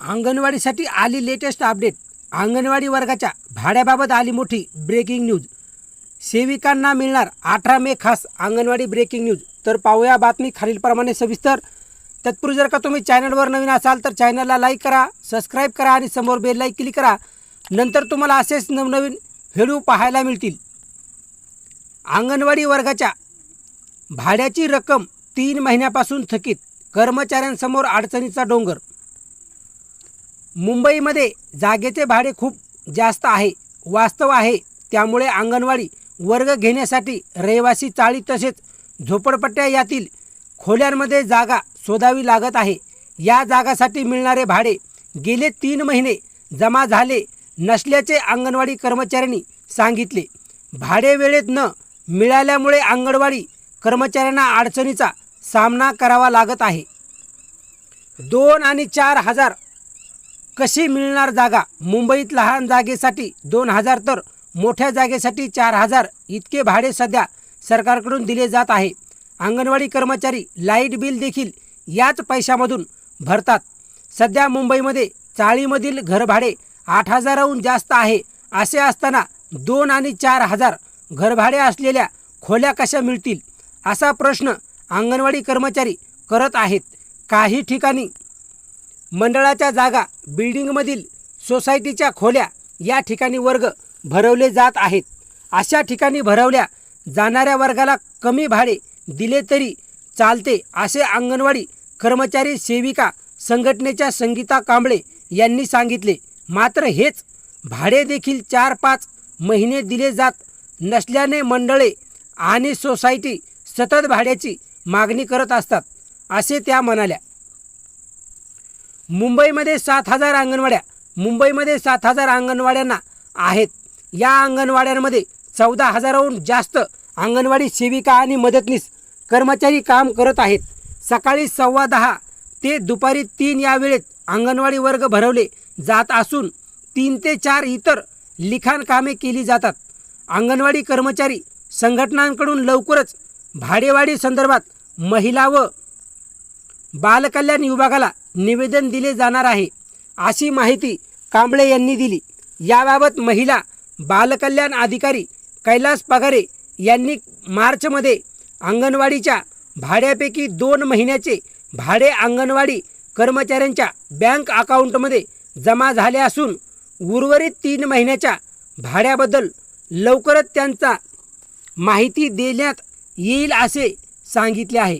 अंगणवाडीसाठी आली latest update. Anganwadi वर्गाच्या भाड्याबाबत आली मोठी ब्रेकिंग न्यूज सेविकांना मिळणार अठरा मे खास अंगणवाडी ब्रेकिंग न्यूज तर पाहूया बातमी खालीलप्रमाणे सविस्तर. तत्पूर्वी जर का तुम्ही चॅनलवर नवीन असाल तर चॅनलला लाईक करा सबस्क्राईब करा आणि समोर बेल लाईक क्लिक करा. नंतर तुम्हाला असेच नवनवीन व्हिडिओ पाहायला मिळतील. अंगणवाडी वर्गाच्या भाड्याची रक्कम तीन महिन्यापासून थकीत कर्मचाऱ्यांसमोर अडचणीचा डोंगर. मुंबईमध्ये जागेचे भाडे खूप जास्त आहे वास्तव आहे. त्यामुळे अंगणवाडी वर्ग घेण्यासाठी रहिवासी चाळी तसेच झोपडपट्ट्या यातील खोल्यांमध्ये जागा शोधावी लागत आहे. या जागासाठी मिळणारे भाडे गेले तीन महिने जमा झाले नसल्याचे अंगणवाडी कर्मचाऱ्यांनी सांगितले. भाडे वेळेत न मिळाल्यामुळे अंगणवाडी कर्मचाऱ्यांना अडचणीचा सामना करावा लागत आहे. दोन आणि चार हजार कशी मिळणार जागा? मुंबईत लहान जागेसाठी दोन हजार तर मोठ्या जागेसाठी चार हजार इतके भाडे सध्या सरकारकडून दिले जात आहे. अंगणवाडी कर्मचारी लाइट बिल देखील याच पैशामधून भरतात. सध्या मुंबईमध्ये चाळीमधील घरभाडे आठ हजाराहून जास्त आहे. असे असताना दोन आणि चार हजार घरभाडे असलेल्या खोल्या कशा मिळतील? असा प्रश्न अंगणवाडी कर्मचारी करत आहेत. काही ठिकाणी मंडळाच्या जागा बिल्डिंगमधील सोसायटीच्या खोल्या या ठिकाणी वर्ग भरवले जात आहेत. अशा ठिकाणी भरवल्या जाणाऱ्या वर्गाला कमी भाडे दिले तरी चालते असे अंगणवाडी कर्मचारी सेविका संघटनेच्या संगीता कांबळे यांनी सांगितले. मात्र हेच भाडे देखील चार पाच महिने दिले जात नसल्याने मंडळे आणि सोसायटी सतत भाड्याची मागणी करत असतात असे त्या म्हणाल्या. मुंबईमध्ये सात हजार अंगणवाड्या मुंबईमध्ये सात हजार अंगणवाड्यांना आहेत. या अंगणवाड्यांमध्ये चौदा हजाराहून जास्त अंगणवाडी सेविका आणि मदतनीस कर्मचारी काम करत आहेत. सकाळी सव्वा दहा ते दुपारी तीन या वेळेत अंगणवाडी वर्ग भरवले जात असून तीन ते चार इतर लिखाण कामे केली जातात. अंगणवाडी कर्मचारी संघटनांकडून लवकरच भाडेवाडी संदर्भात महिला व बालकल्याण विभागाला निवेदन दिले जाणार आहे. अशी माहिती कांबळे यांनी दिली. याबाबत महिला बालकल्याण अधिकारी कैलास पगारे यांनी मार्चमध्ये अंगणवाडीच्या भाड्यापैकी दोन महिन्याचे भाडे अंगणवाडी कर्मचाऱ्यांच्या बँक अकाउंटमध्ये जमा झाले असून उर्वरित तीन महिन्याच्या भाड्याबद्दल लवकरच त्यांचा माहिती देण्यात येईल असे सांगितले आहे.